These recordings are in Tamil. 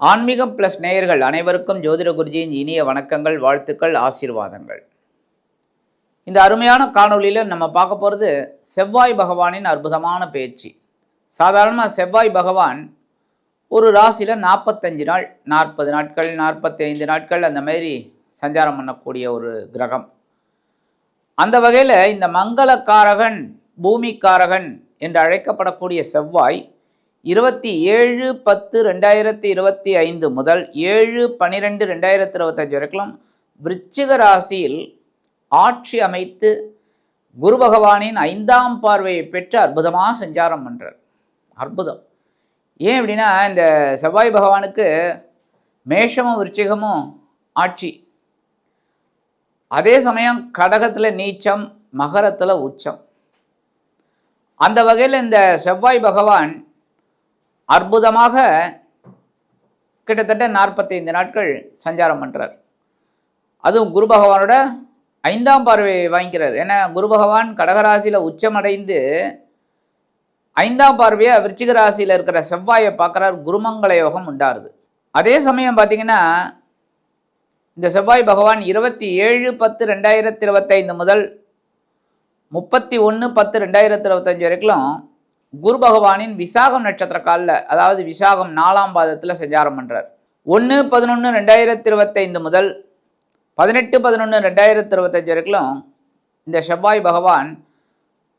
ஆன்மீகம் ப்ளஸ் நேயர்கள் அனைவருக்கும் ஜோதிட குருஜியின் இனிய வணக்கங்கள் வாழ்த்துக்கள் ஆசீர்வாதங்கள். இந்த அருமையான காணொளியில் நம்ம பார்க்க போகிறது செவ்வாய் பகவானின் அற்புதமான பேச்சு. சாதாரணமாக செவ்வாய் பகவான் ஒரு ராசியில் நாற்பத்தஞ்சு நாள் நாற்பது நாட்கள் நாற்பத்தி ஐந்து நாட்கள் அந்த மாதிரி சஞ்சாரம் பண்ணக்கூடிய ஒரு கிரகம். அந்த வகையில் இந்த மங்களக்காரகன் பூமிக்காரகன் என்று அழைக்கப்படக்கூடிய செவ்வாய் இருபத்தி ஏழு பத்து ரெண்டாயிரத்தி இருபத்தி ஐந்து முதல் ஏழு பன்னிரெண்டு ரெண்டாயிரத்தி இருபத்தஞ்சு வரைக்கும் விருச்சிக ராசியில் ஆட்சி அமைத்து குரு பகவானின் ஐந்தாம் பார்வையை பெற்று அற்புதமாக சஞ்சாரம் பண்ணுறார் அற்புதம். ஏன் அப்படின்னா இந்த செவ்வாய் பகவானுக்கு மேஷமும் விருச்சிகமும் ஆட்சி. அதே சமயம் கடகத்தில் நீச்சம் மகரத்தில் உச்சம். அந்த வகையில் இந்த செவ்வாய் பகவான் அற்புதமாக கிட்டத்தட்ட நாற்பத்தைந்து நாட்கள் சஞ்சாரம் பண்ணுறார் அதுவும் குரு பகவானோட ஐந்தாம் பார்வையை வாங்கிக்கிறார். ஏன்னா குரு பகவான் கடகராசியில் உச்சமடைந்து ஐந்தாம் பார்வையை விருச்சிக ராசியில் இருக்கிற செவ்வாயை பார்க்குறார். குருமங்கள யோகம் உண்டாருது. அதே சமயம் பார்த்தீங்கன்னா இந்த செவ்வாய் பகவான் இருபத்தி ஏழு பத்து ரெண்டாயிரத்தி இருபத்தைந்து முதல் முப்பத்தி ஒன்று பத்து ரெண்டாயிரத்தி இருபத்தஞ்சு வரைக்கும் குரு பகவானின் விசாகம் நட்சத்திர காலில் அதாவது விசாகம் நாலாம் பாதத்தில் சஞ்சாரம் பண்ணுறார் ஒன்று பதினொன்று ரெண்டாயிரத்தி இருபத்தைந்து முதல் பதினெட்டு பதினொன்று ரெண்டாயிரத்தி இருபத்தஞ்சு வரைக்கும் இந்த செவ்வாய் பகவான்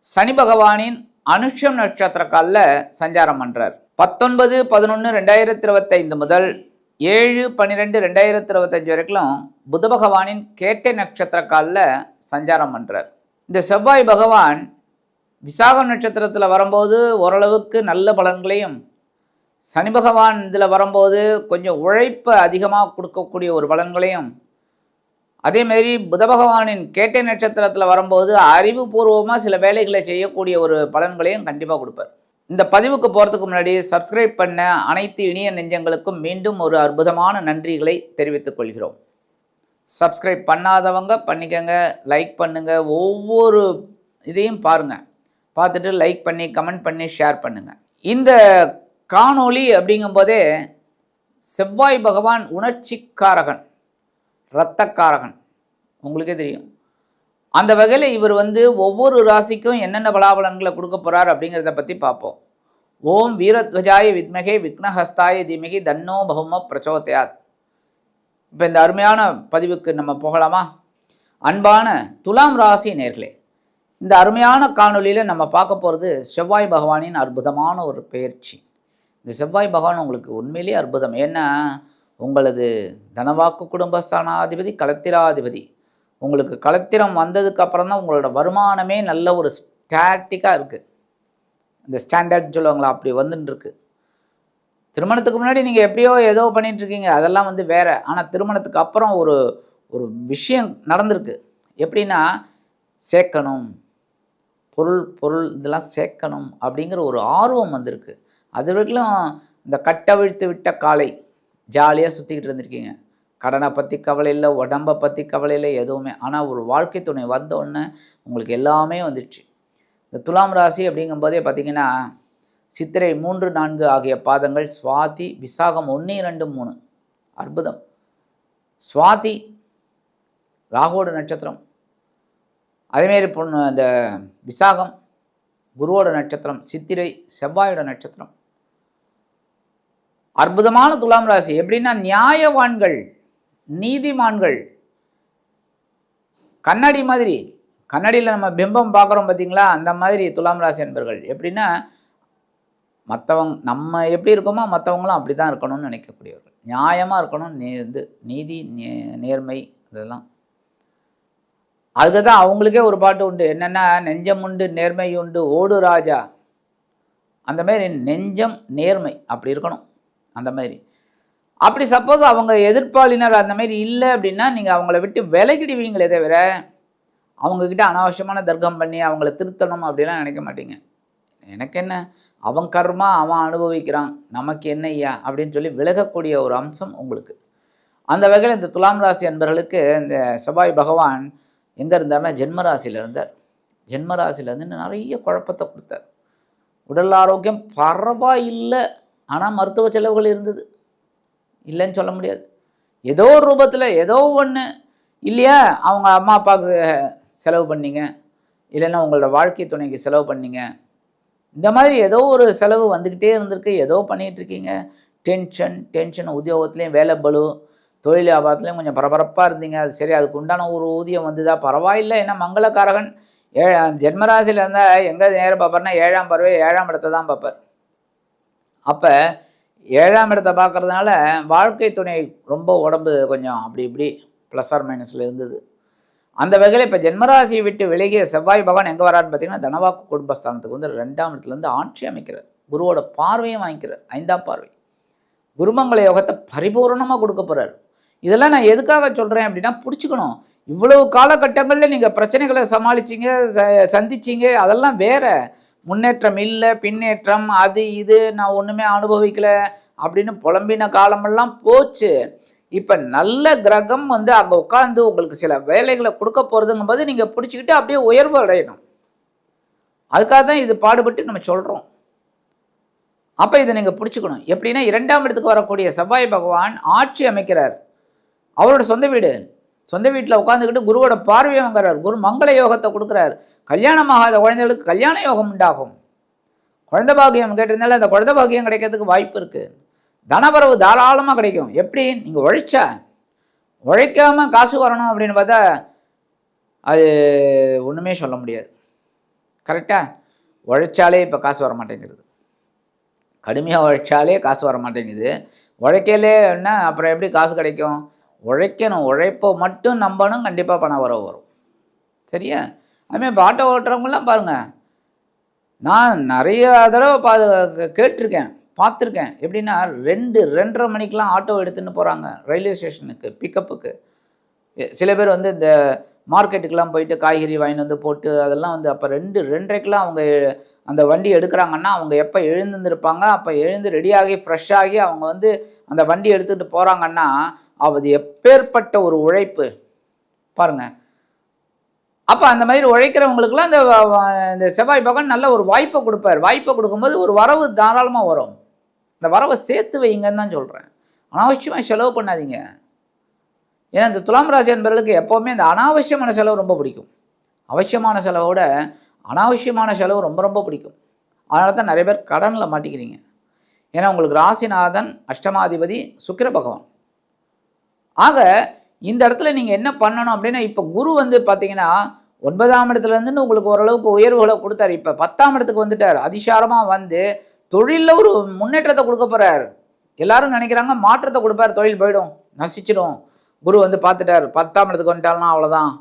சனி பகவானின் அனுஷம் நட்சத்திர காலில் சஞ்சாரம் பண்ணுறார் பத்தொன்பது பதினொன்று ரெண்டாயிரத்தி இருபத்தைந்து முதல் ஏழு பன்னிரெண்டு ரெண்டாயிரத்தி இருபத்தஞ்சு வரைக்கும் புத பகவானின் கேட்டை நட்சத்திர காலில் சஞ்சாரம் பண்ணுறார் இந்த செவ்வாய் பகவான் விசாகம் நட்சத்திரத்தில் வரும்போது ஓரளவுக்கு நல்ல பலன்களையும் சனி பகவான் இதில் வரும்போது கொஞ்சம் உழைப்பை அதிகமாக கொடுக்கக்கூடிய ஒரு பலன்களையும் அதேமாரி புத பகவானின் கேட்டை நட்சத்திரத்தில் வரும்போது அறிவுபூர்வமாக சில வேலைகளை செய்யக்கூடிய ஒரு பலன்களையும் கண்டிப்பாக கொடுப்பார். இந்த பதிவுக்கு போகிறதுக்கு முன்னாடி சப்ஸ்கிரைப் பண்ண அனைத்து இனிய நெஞ்சங்களுக்கும் மீண்டும் ஒரு அற்புதமான நன்றிகளை தெரிவித்துக் கொள்கிறோம். சப்ஸ்கிரைப் பண்ணாதவங்க பண்ணிக்கங்க லைக் பண்ணுங்கள் ஒவ்வொரு இதையும் பாருங்கள் பார்த்துட்டு லைக் பண்ணி கமெண்ட் பண்ணி ஷேர் பண்ணுங்கள் இந்த காணொளி அப்படிங்கும்போதே செவ்வாய் பகவான் உணர்ச்சிக்காரகன் இரத்தக்காரகன். உங்களுக்கே தெரியும். அந்த வகையில் இவர் வந்து ஒவ்வொரு ராசிக்கும் என்னென்ன பலாபலன்களை கொடுக்க போகிறார் அப்படிங்கிறத பற்றி பார்ப்போம். ஓம் வீரத்வஜாய வித்மகே விக்னஹஸ்தாய தீமகி தன்னோ பகும பிரச்சோதயாத் இப்போ இந்த அருமையான பதிவுக்கு நம்ம போகலாமா? அன்பான துலாம் ராசி நேர்களே இந்த அருமையான காணொலியில் நம்ம பார்க்க போகிறது செவ்வாய் பகவானின் அற்புதமான ஒரு பயிற்சி. இந்த செவ்வாய் பகவான் உங்களுக்கு உண்மையிலேயே அற்புதம். ஏன்னா உங்களது தனவாக்கு குடும்பஸ்தானாதிபதி களத்திராதிபதி உங்களுக்கு களத்திரம் வந்ததுக்கு அப்புறம் தான் உங்களோட வருமானமே நல்ல ஒரு ஸ்டாட்டிக்காக இருக்குது இந்த ஸ்டாண்டர்ட் சொல்லுவாங்களா அப்படி வந்துட்டுருக்கு திருமணத்துக்கு முன்னாடி நீங்கள் எப்படியோ ஏதோ பண்ணிகிட்ருக்கீங்க அதெல்லாம் வந்து வேறு. ஆனால் திருமணத்துக்கு அப்புறம் ஒரு ஒரு விஷயம் நடந்திருக்கு. எப்படின்னா சேர்க்கணும். பொருள் பொருள் இதெல்லாம் சேர்க்கணும் அப்படிங்கிற ஒரு ஆர்வம் வந்திருக்கு. அது வரைக்கும் இந்த கட்டவிழ்த்து விட்ட காலை ஜாலியாக சுற்றிக்கிட்டு இருந்திருக்கீங்க. கடனை பற்றி கவலை இல்லை உடம்பை பற்றி கவலை இல்லை எதுவுமே. ஆனால் ஒரு வாழ்க்கை துணை வந்தோடனே உங்களுக்கு எல்லாமே வந்துடுச்சு இந்த துலாம் ராசி அப்படிங்கும்போதே பார்த்தீங்கன்னா சித்திரை மூன்று நான்கு ஆகிய பாதங்கள் சுவாதி விசாகம் ஒன்று இரண்டு மூணு. அற்புதம். சுவாதி ராகோடு நட்சத்திரம். அதேமாரி பொண்ணு அந்த விசாகம் குருவோட நட்சத்திரம் சித்திரை செவ்வாயோட நட்சத்திரம். அற்புதமான துலாம் ராசி. எப்படின்னா நியாயவான்கள் நீதிமான்கள். கண்ணாடி மாதிரி கண்ணாடியில் நம்ம பிம்பம் பார்க்குறோம் பார்த்தீங்களா அந்த மாதிரி துலாம் ராசி என்பர்கள் எப்படின்னா மற்றவங்க நம்ம எப்படி இருக்கோமோ மற்றவங்களும் அப்படி தான் இருக்கணும்னு நினைக்கக்கூடியவர்கள். நியாயமாக இருக்கணும் நே இது நீதி நே- நேர்மை இதெல்லாம். அதுக்கு தான் அவங்களுக்கே ஒரு பாட்டு உண்டு. என்னென்னா நெஞ்சம் உண்டு நேர்மை உண்டு ஓடு ராஜா. அந்த மாதிரி நெஞ்சம் நேர்மை அப்படி இருக்கணும். அந்த மாதிரி. அப்படி சப்போஸ் அவங்க எதிர்ப்பாளினர் அந்த மாதிரி இல்லை அப்படின்னா நீங்கள் அவங்கள விட்டு விலகிடுவீங்களே தவிர அவங்கக்கிட்ட அனாவசியமான தர்க்கம் பண்ணி அவங்கள திருத்தணும் அப்படிலாம் நினைக்க மாட்டீங்க. எனக்கு என்ன? அவன் கர்மா அவன் அனுபவிக்கிறான். நமக்கு என்ன ஐயா? அப்படின்னு சொல்லி விலகக்கூடிய ஒரு அம்சம் உங்களுக்கு. அந்த வகையில் இந்த துலாம் ராசி என்பர்களுக்கு இந்த செவ்வாய் பகவான் எங்கே இருந்தார்னா ஜென்மராசியில் இருந்தார். ஜென்ம இருந்து நிறைய குழப்பத்தை கொடுத்தார். உடல் ஆரோக்கியம் பரவாயில்லை. ஆனால் மருத்துவ செலவுகள் இருந்தது. இல்லைன்னு சொல்ல முடியாது. ஏதோ ஒரு ரூபத்தில் ஏதோ ஒன்று இல்லையா? அவங்க அம்மா அப்பாவுக்கு செலவு பண்ணிங்க. இல்லைன்னா உங்களோட வாழ்க்கை துணைக்கு செலவு பண்ணிங்க. இந்த மாதிரி ஏதோ ஒரு செலவு வந்துக்கிட்டே இருந்திருக்கு. ஏதோ பண்ணிகிட்ருக்கீங்க டென்ஷன் டென்ஷன் உத்தியோகத்துலேயும் வேலை பலு தொழில் வியாபாரத்துலேயும் கொஞ்சம் பரபரப்பாக இருந்தீங்க. அது சரி அதுக்கு உண்டான ஒரு ஊதியம் வந்துதா? பரவாயில்லை. ஏன்னா மங்களக்காரகன் ஏ ஜென்மராசியில் இருந்தால் எங்கே நேரம் பார்ப்பார்னா ஏழாம் பறவை ஏழாம் இடத்தை தான் பார்ப்பார். அப்போ ஏழாம் இடத்தை பார்க்குறதுனால வாழ்க்கை துணை ரொம்ப உடம்பு கொஞ்சம் அப்படி இப்படி ப்ளஸ் ஆர் மைனஸில் இருந்தது. அந்த வகையில் இப்போ ஜென்மராசியை விட்டு விலகிய செவ்வாய் பகவான் எங்கே வரான்னு பார்த்தீங்கன்னா தனவாக்கு குடும்பஸ்தானத்துக்கு வந்து ரெண்டாம் இடத்துலேருந்து ஆட்சி அமைக்கிறார். குருவோட பார்வையும் வாங்கிக்கிறார். ஐந்தாம் பார்வை. குருமங்கள யோகத்தை பரிபூர்ணமாக கொடுக்க போகிறார் இதெல்லாம் நான் எதுக்காக சொல்கிறேன் அப்படின்னா பிடிச்சிக்கணும். இவ்வளவு காலகட்டங்களில் நீங்கள் பிரச்சனைகளை சமாளிச்சிங்க ச- சந்திச்சீங்க அதெல்லாம் வேற. முன்னேற்றம் இல்லை பின்னேற்றம் அது இது நான் ஒன்றுமே அனுபவிக்கலை அப்படின்னு புலம்பின காலமெல்லாம் போச்சு. இப்போ நல்ல கிரகம் வந்து அங்கே உட்காந்து உங்களுக்கு சில வேலைகளை கொடுக்க போகிறதுங்கும்போது நீங்கள் பிடிச்சிக்கிட்டு அப்படியே உயர்வு அடையணும். அதுக்காக தான் இது பாடுபட்டு நம்ம சொல்கிறோம் அப்போ இதை நீங்கள் பிடிச்சிக்கணும். எப்படின்னா இரண்டாம் இடத்துக்கு வரக்கூடிய செவ்வாய் பகவான் ஆட்சி அமைக்கிறார். அவரோட சொந்த வீடு. சொந்த வீட்டில் உட்காந்துக்கிட்டு குருவோட பார்வையை வாங்குறார். குரு மங்கள யோகத்தை கொடுக்குறார். கல்யாணமாகாத குழந்தைகளுக்கு கல்யாண யோகம் உண்டாகும். குழந்த பாக்கியம் கேட்டிருந்தாலும் அந்த குழந்தை பாக்கியம் கிடைக்கிறதுக்கு வாய்ப்பு இருக்குது தனவரவு தாராளமாக கிடைக்கும். எப்படி? நீங்கள் உழைச்சா உழைக்காமல் காசு வரணும் அப்படின்னு பார்த்தா அது ஒன்றுமே சொல்ல முடியாது. கரெக்டாக உழைச்சாலே இப்போ காசு வர மாட்டேங்கிறது கடுமையாக உழைச்சாலே காசு வர மாட்டேங்குது. உழைக்கலேன்னா அப்புறம் எப்படி காசு கிடைக்கும்? உழைக்கணும். உழைப்பை மட்டும் நம்பணும். கண்டிப்பாக பணம் வர வரும். சரியா? அதுமாதிரி இப்போ ஆட்டோ ஓட்டுறவங்களாம் பாருங்கள் நான் நிறைய தடவை பா கேட்டிருக்கேன். பார்த்துருக்கேன். எப்படின்னா ரெண்டு ரெண்டரை மணிக்கெலாம் ஆட்டோ எடுத்துன்னு போகிறாங்க ரயில்வே ஸ்டேஷனுக்கு பிக்கப்புக்கு சில பேர் வந்து இந்த மார்க்கெட்டுக்கெலாம் போயிட்டு காய்கறி வாங்கிட்டு வந்து போட்டு அதெல்லாம் வந்து அப்போ ரெண்டு ரெண்டரைக்கெலாம் அவங்க அந்த வண்டி எடுக்கிறாங்கன்னா அவங்க எப்போ எழுந்திருந்திருப்பாங்க அப்போ எழுந்து ரெடியாகி ஃப்ரெஷ்ஷாகி அவங்க வந்து அந்த வண்டி எடுத்துகிட்டு போகிறாங்கன்னா அது எப்பேற்பட்ட ஒரு உழைப்பு. பாருங்கள் அப்போ அந்த மாதிரி உழைக்கிறவங்களுக்குலாம் இந்த இந்த செவ்வாய் பகவான் நல்ல ஒரு வாய்ப்பை கொடுப்பார். வாய்ப்பை கொடுக்கும்போது ஒரு வரவு தாராளமாக வரும். இந்த வரவை சேர்த்து வைங்கன்னு தான் சொல்கிறேன் அனாவசியமாக செலவு பண்ணாதீங்க. ஏன்னா இந்த துலாம் ராசி என்பவர்களுக்கு எப்போவுமே இந்த அனாவசியமான செலவு ரொம்ப பிடிக்கும். அவசியமான செலவோட அனாவசியமான செலவு ரொம்ப ரொம்ப பிடிக்கும். அதனால தான் நிறைய பேர் கடனில் மாட்டிக்கிறீங்க. ஏன்னா உங்களுக்கு ராசிநாதன் அஷ்டமாதிபதி சுக்கிர பகவான். ஆக இந்த இடத்துல நீங்கள் என்ன பண்ணணும் அப்படின்னா இப்போ குரு வந்து பார்த்தீங்கன்னா ஒன்பதாம் இடத்துல உங்களுக்கு ஓரளவுக்கு உயர்வுகளை கொடுத்தாரு. இப்போ பத்தாம் இடத்துக்கு வந்துட்டார். அதிசாரமாக வந்து தொழிலில் ஒரு முன்னேற்றத்தை கொடுக்க போகிறார் எல்லாரும் நினைக்கிறாங்க மாற்றத்தை கொடுப்பார். தொழில் போயிடும் நசிச்சிடும். குரு வந்து பார்த்துட்டார் பத்தாம் இடத்துக்கு வந்துட்டால்னா அவ்வளோதான்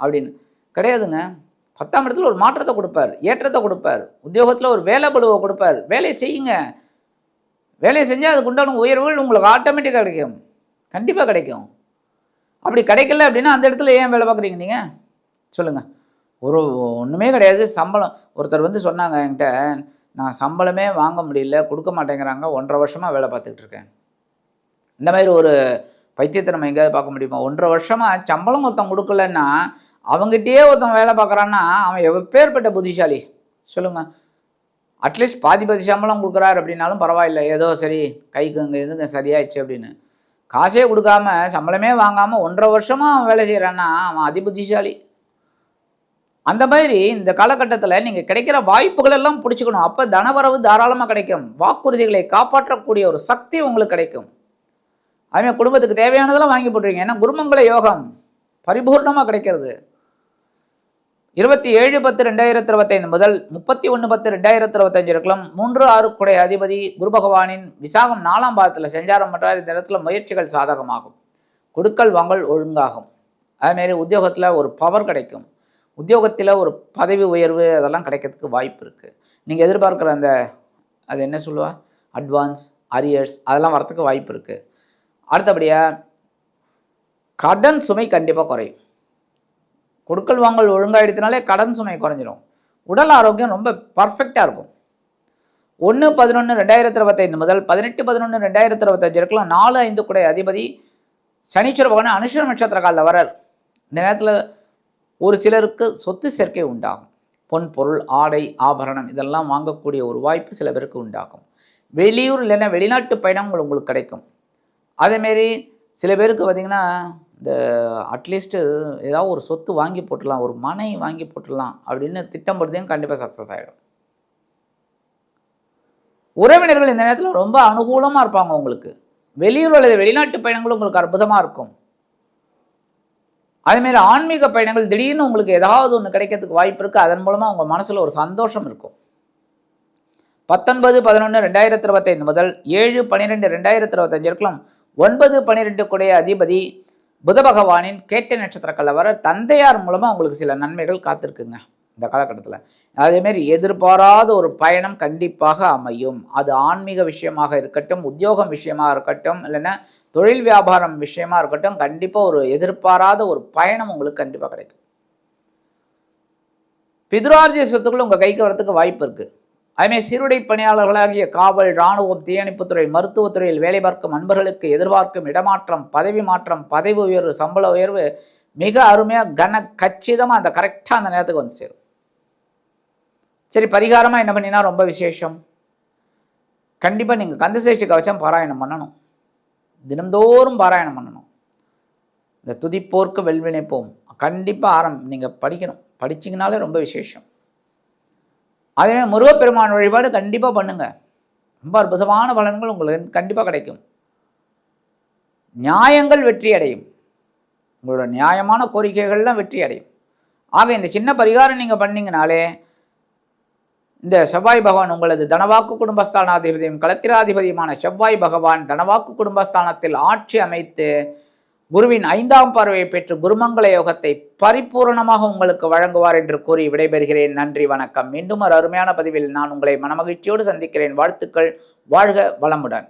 அப்படின்னு. கிடையாதுங்க. பத்தாம் இடத்துல ஒரு மாற்றத்தை கொடுப்பார் ஏற்றத்தை கொடுப்பார். உத்தியோகத்தில் ஒரு வேலை பழுவை கொடுப்பார். வேலையை செய்யுங்க. வேலையை செஞ்சால் அதுக்கு உண்டான உயர்வுகள் உங்களுக்கு ஆட்டோமேட்டிக்காக கிடைக்கும். கண்டிப்பாக கிடைக்கும். அப்படி கிடைக்கல அப்படின்னா அந்த இடத்துல ஏன் வேலை பார்க்குறீங்க நீங்கள் சொல்லுங்கள் ஒரு ஒன்றுமே கிடையாது. சம்பளம் ஒருத்தர் வந்து சொன்னாங்க என்கிட்ட நான் சம்பளமே வாங்க முடியல கொடுக்க மாட்டேங்கிறாங்க ஒன்றரை வருஷமாக வேலை பார்த்துக்கிட்டு இருக்கேன். இந்த மாதிரி ஒரு பைத்தியத்தை நம்ம எங்கேயாவது பார்க்க முடியுமா? ஒன்றரை வருஷமாக சம்பளம் ஒருத்தன் கொடுக்கலன்னா அவங்ககிட்டயே ஒருத்தன் வேலை பார்க்குறான்னா அவன் எப்பேற்பட்ட புத்திசாலி. சொல்லுங்கள் அட்லீஸ்ட் பாதி பாதி சம்பளம் கொடுக்குறாரு அப்படின்னாலும் பரவாயில்ல. ஏதோ சரி கைக்கு இங்கே எதுங்க சரியாயிடுச்சு அப்படின்னு. காசே கொடுக்காம சம்பளமே வாங்காமல் ஒன்றரை வருஷமாக அவன் வேலை செய்கிறான்னா அவன் அதிபுத்திசாலி. அந்த மாதிரி இந்த காலகட்டத்தில் நீங்கள் கிடைக்கிற வாய்ப்புகள் எல்லாம் பிடிச்சிக்கணும். அப்போ தனவரவு தாராளமாக கிடைக்கும். வாக்குறுதிகளை காப்பாற்றக்கூடிய ஒரு சக்தி உங்களுக்கு கிடைக்கும். அதுமாதிரி குடும்பத்துக்கு தேவையானதெல்லாம் வாங்கி போட்டுருவீங்க. ஏன்னா குருமங்கள யோகம் பரிபூர்ணமாக கிடைக்கிறது. இருபத்தி ஏழு பத்து ரெண்டாயிரத்தி இருபத்தைந்து முதல் முப்பத்தி ஒன்று பத்து ரெண்டாயிரத்தி இருபத்தஞ்சு இருக்கலாம் மூன்று ஆறு குடை அதிபதி குரு பகவானின் விசாகம் நாலாம் பாதத்தில் செஞ்சாரம் பண்ணுறார் இந்த இடத்துல முயற்சிகள் சாதகமாகும். கொடுக்கல் வாங்கல் ஒழுங்காகும். அதுமாரி உத்தியோகத்தில் ஒரு பவர் கிடைக்கும். உத்தியோகத்தில் ஒரு பதவி உயர்வு அதெல்லாம் கிடைக்கிறதுக்கு வாய்ப்பு இருக்குது நீங்கள் எதிர்பார்க்குற அந்த அது என்ன சொல்லுவா? அட்வான்ஸ் அரியர்ஸ் அதெல்லாம் வரத்துக்கு வாய்ப்பு இருக்குது அடுத்தபடியாக கடன் சுமை கண்டிப்பாக குறையும். கொடுக்கல் வாங்கல் ஒழுங்காயிடுத்தினாலே கடன் சுமை குறைஞ்சிரும். உடல் ஆரோக்கியம் ரொம்ப பர்ஃபெக்டாக இருக்கும். ஒன்று பதினொன்று ரெண்டாயிரத்தி இருபத்தைந்து முதல் பதினெட்டு பதினொன்று ரெண்டாயிரத்தி இருபத்தஞ்சு இருக்கலாம் நாலு ஐந்து குடை அதிபதி சனீஸ்வர பகவான் அனுஷர நட்சத்திர காலில் வரார் இந்த நேரத்தில் ஒரு சிலருக்கு சொத்து சேர்க்கை உண்டாகும். பொன் பொருள் ஆடை ஆபரணம் இதெல்லாம் வாங்கக்கூடிய ஒரு வாய்ப்பு சில பேருக்கு உண்டாகும். வெளியூர் இல்லைன்னா வெளிநாட்டு பயணங்கள் உங்களுக்கு கிடைக்கும். அதேமாரி சில பேருக்கு பார்த்திங்கன்னா இந்த அட்லீஸ்ட்டு ஏதாவது ஒரு சொத்து வாங்கி போட்டுடலாம் ஒரு மனை வாங்கி போட்டுடலாம் அப்படின்னு திட்டம் போடுறதையும் கண்டிப்பாக சக்ஸஸ் ஆகிடும் உறவினர்கள் இந்த நேரத்தில் ரொம்ப அனுகூலமாக இருப்பாங்க உங்களுக்கு. வெளியூர் அல்லது வெளிநாட்டு பயணங்கள் உங்களுக்கு அற்புதமாக இருக்கும். அதேமாரி ஆன்மீக பயணங்கள் திடீர்னு உங்களுக்கு ஏதாவது ஒன்று கிடைக்கிறதுக்கு வாய்ப்பு இருக்குது அதன் மூலமாக உங்கள் மனசில் ஒரு சந்தோஷம் இருக்கும். பத்தொன்பது பதினொன்று ரெண்டாயிரத்தி இருபத்தைந்து முதல் ஏழு பன்னிரெண்டு ரெண்டாயிரத்தி இருபத்தஞ்சு இருக்கலாம் ஒன்பது பன்னிரெண்டு கூடிய அதிபதி புத பகவானின் கேட்டை நட்சத்திர கலவரர் தந்தையார் மூலமாக உங்களுக்கு சில நன்மைகள் காத்திருக்குங்க இந்த காலகட்டத்தில். அதேமாரி எதிர்பாராத ஒரு பயணம் கண்டிப்பாக அமையும். அது ஆன்மீக விஷயமாக இருக்கட்டும் உத்தியோகம் விஷயமாக இருக்கட்டும் இல்லைன்னா தொழில் வியாபாரம் விஷயமா இருக்கட்டும் கண்டிப்பாக ஒரு எதிர்பாராத ஒரு பயணம் உங்களுக்கு கண்டிப்பாக கிடைக்கும். பிதுரார்ஜிய சொத்துக்கள் உங்கள் கைக்கு வரத்துக்கு வாய்ப்பு இருக்குது அதுமாதிரி சீருடை பணியாளர்களாகிய காவல் இராணுவம் தீயணைப்புத்துறை மருத்துவத்துறையில் வேலை பார்க்கும் அன்பர்களுக்கு எதிர்பார்க்கும் இடமாற்றம் பதவி மாற்றம் பதவி உயர்வு சம்பள உயர்வு மிக அருமையாக கன கச்சிதமாக அந்த கரெக்டாக அந்த நேரத்துக்கு வந்து சேரும். சரி பரிகாரமாக என்ன பண்ணினா ரொம்ப விசேஷம். கண்டிப்பாக நீங்கள் கந்தசேஷ்டி கவச்சம் பாராயணம் பண்ணணும். தினந்தோறும் பாராயணம் பண்ணணும். இந்த துதிப்போர்க்கு வெல்வினைப்போம். கண்டிப்பாக ஆரம் நீங்கள் படிக்கணும். படிச்சிங்கனாலே ரொம்ப விசேஷம். அதே முருகப்பெருமான் வழிபாடு கண்டிப்பாக பண்ணுங்க. ரொம்ப அற்புதமான பலன்கள் உங்களுக்கு கண்டிப்பாக கிடைக்கும். நியாயங்கள் வெற்றி அடையும். உங்களோட நியாயமான கோரிக்கைகள்லாம் வெற்றி அடையும். ஆக இந்த சின்ன பரிகாரம் நீங்கள் பண்ணீங்கனாலே இந்த செவ்வாய் பகவான் உங்களது தனவாக்கு குடும்பஸ்தானாதிபதியும் களத்திராதிபதியுமான செவ்வாய் பகவான் தனவாக்கு குடும்பஸ்தானத்தில் ஆட்சி அமைத்து குருவின் ஐந்தாம் பார்வையை பெற்று குருமங்கள யோகத்தை பரிபூரணமாக உங்களுக்கு வழங்குவார் என்று கூறி விடைபெறுகிறேன். நன்றி வணக்கம். மீண்டும் ஒரு அருமையான பதிவில் நான் உங்களை மனமகிழ்ச்சியோடு சந்திக்கிறேன். வாழ்த்துக்கள். வாழ்க வளமுடன்.